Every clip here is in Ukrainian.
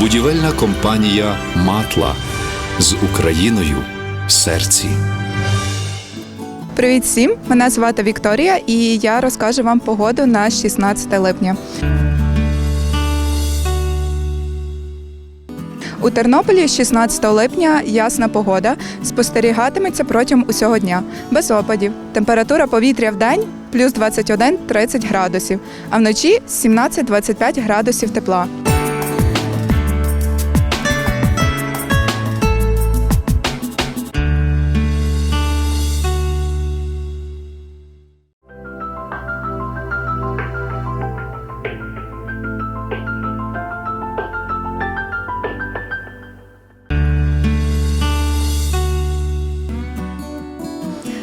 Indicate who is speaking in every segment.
Speaker 1: Будівельна компанія Матла з Україною в серці.
Speaker 2: Привіт всім! Мене звати Вікторія, і я розкажу вам погоду на 16 липня. У Тернополі 16 липня ясна погода спостерігатиметься протягом усього дня, без опадів. Температура повітря в день плюс 21-30 градусів, а вночі 17-25 градусів тепла.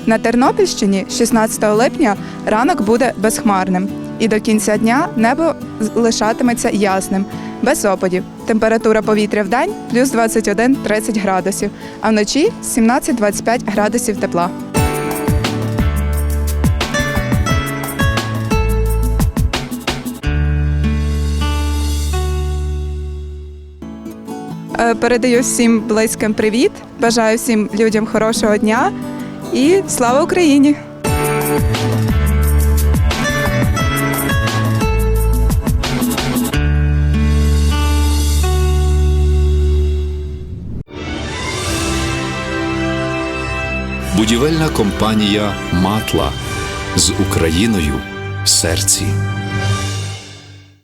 Speaker 2: На Тернопільщині 16 липня ранок буде безхмарним, і до кінця дня небо лишатиметься ясним, без опадів. Температура повітря в день плюс 21-30 градусів, а вночі 17-25 градусів тепла. Е, Передаю всім близьким привіт. Бажаю всім людям хорошого дня і слава Україні!
Speaker 1: Будівельна компанія Матла з Україною в серці.